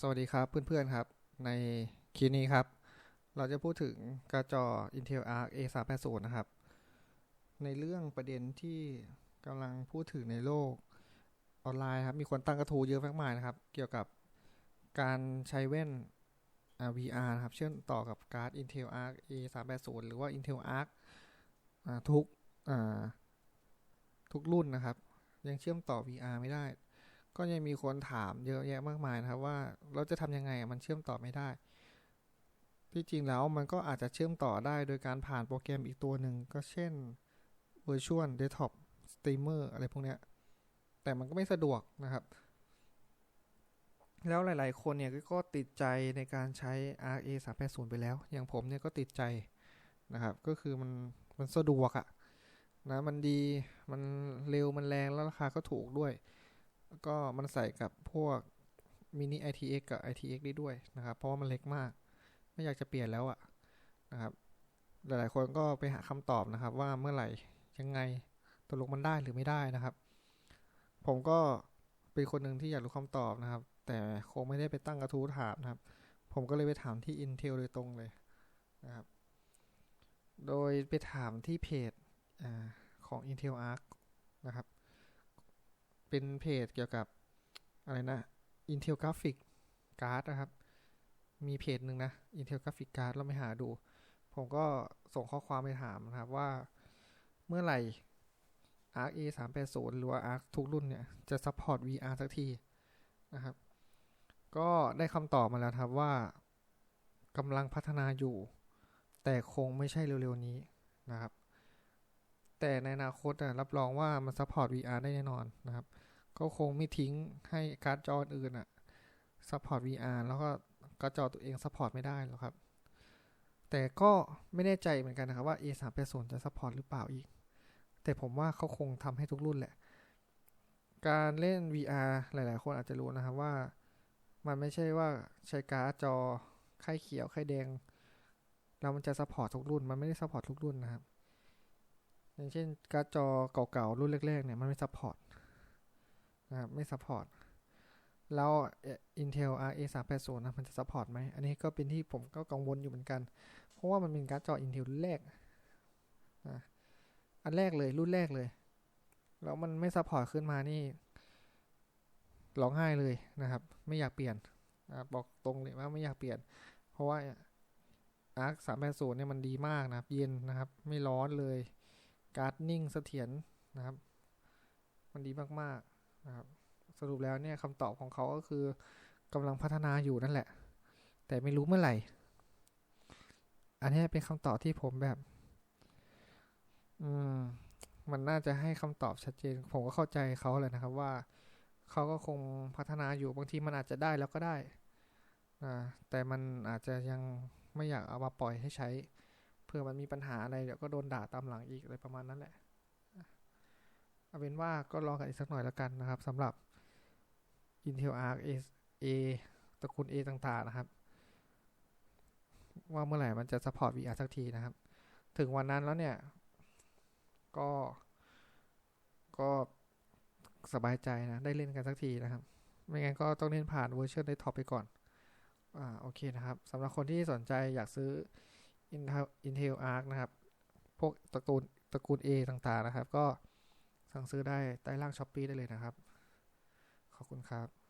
สวัสดีครับเพื่อนๆครับ ในคลิปนี้ครับ เราจะพูดถึงการ์ดจอ Intel Arc A380 นะครับ ในเรื่องประเด็นที่กำลังพูดถึงในโลกออนไลน์ครับ มีคนตั้งกระทู้เยอะมากมายนะครับ เกี่ยวกับการใช้แว่น VR นะครับ เชื่อมต่อกับการ์ด Intel Arc A380 หรือว่า Intel Arc ทุกทุกรุ่นนะครับ ยังเชื่อมต่อ VR ไม่ได้ ก็ยังมีคนถามเยอะแยะมากมายนะครับว่าเราจะทำยังไงมันเชื่อมต่อไม่ได้ ที่จริงแล้วมันก็อาจจะเชื่อมต่อได้โดยการผ่านโปรแกรมอีกตัวหนึ่งก็เช่น Virtual Desktop Streamer อะไรพวกเนี้ยแต่มันก็ไม่สะดวกนะครับ แล้วหลาย ๆ คนเนี่ยก็ติดใจในการใช้ RA 380ไปแล้ว อย่างผมเนี่ยก็ติดใจนะครับ ก็คือมันมันสะดวกอะนะมันดีมันเร็วมันแรงแล้วราคาก็ถูกด้วย แล้วก็มันใส่กับพวกมินิ ITX กับ ITX ได้ด้วยนะครับ เพราะว่ามันเล็กมาก ไม่อยากจะเปลี่ยนแล้วอะนะครับ หลายๆคนก็ไปหาคำตอบนะครับ ว่าเมื่อไหร่ยังไงตกลงมันได้หรือไม่ได้นะครับ ผมก็เป็นคนหนึ่งที่อยากรู้คำตอบนะครับ แต่คงไม่ได้ไปตั้งกระทู้ถามนะครับ ผมก็เลยไปถามที่ Intel โดยตรงเลยนะครับ โดยไปถามที่เพจอของ Intel Arc นะครับ เป็นเพจเกี่ยวกับอะไรนะ Intel Graphic Card นะครับ มีเพจหนึ่งนะ Intel Graphic Card เราไปหาดู ผมก็ส่งข้อความไปถามนะครับว่าเมื่อไหร่ Arc A 3 8 0หรือว่า Arc ทุกรุ่นเนี่ย จะ support VR สักทีนะครับ ก็ได้คำตอบมาแล้วครับว่ากำลังพัฒนาอยู่ แต่คงไม่ใช่เร็วๆนี้ แต่ในอนาคตอะรับรองว่ามัน support VR ได้แน่นอนนะครับ ก็คงไม่ทิ้งให้การ์ดจออื่นอะ support VR แล้วก็การ์ดจอตัวเอง support ไม่ได้หรอกครับ แต่ก็ไม่แน่ใจเหมือนกันนะครับว่า A 3 8 0 จะ support หรือเปล่าอีก แต่ผมว่าเขาคงทำให้ทุกรุ่นแหละ การเล่น VR หลาย ๆ คนอาจจะรู้นะครับว่า มันไม่ใช่ว่าใช้การ์ดจอไข่เขียวไข่แดง แล้วมันจะ support ทุกรุ่น มันไม่ได้ support ทุกรุ่นนะครับ อย่างเช่นการ์ดจอเก่าๆ รุ่นแรกๆเนี่ยมันไม่ support นะครับไม่ support แล้ว Intel RA 3 8 0นะมันจะ support ไหม อันนี้ก็เป็นที่ผมก็กังวลอยู่เหมือนกัน เพราะว่ามันเป็นการ์ดจอ Intel รุ่นแรกนะอันแรกเลยรุ่นแรกเลย แล้วมันไม่ support ขึ้นมานี่ร้องไห้เลยนะครับ ไม่อยากเปลี่ยนนะบอกตรงเลยว่าไม่อยากเปลี่ยน เพราะว่า Arc 380เนี่ยมันดีมากนะครับ เย็นนะครับ ไม่ร้อนเลย การ์ดนิ่งเสถียรนะครับ มันดีมากๆนะครับ สรุปแล้วเนี่ยคำตอบของเขาก็คือกำลังพัฒนาอยู่นั่นแหละ แต่ไม่รู้เมื่อไหร่ อันนี้เป็นคำตอบที่ผมแบบ อืมมันน่าจะให้คำตอบชัดเจน ผมก็เข้าใจเขาเลยนะครับว่าเขาก็คงพัฒนาอยู่บางทีมันอาจจะได้แล้วก็ได้อ่าแต่มันอาจจะยังไม่อยากเอามาปล่อยให้ใช้ เพื่อมันมีปัญหาอะไรเดี๋ยวก็โดนด่าตามหลังอีกอะไรประมาณนั้นแหละเอาเป็นว่าก็รองกันอีกสักหน่อยแล้วกันนะครับสำหรับ Intel Arc A, A ตระกูล A ต่างๆนะครับ ว่าเมื่อไหร่มันจะ support VR สักทีนะครับ ถึงวันนั้นแล้วเนี่ย ก็ ก็สบายใจนะ ได้เล่นกันสักทีนะครับ ไม่งั้นก็ต้องเล่นผ่านเวอร์ชันในท็อปไปก่อน อ่า โอเคนะครับสำหรับคนที่สนใจอยากซื้อ Intel Arc นะครับ พวกตระกูลตระกูล A ต่างๆนะครับ ก็สั่งซื้อได้ใต้ล่างช้อปปีได้เลยนะครับ ขอบคุณครับ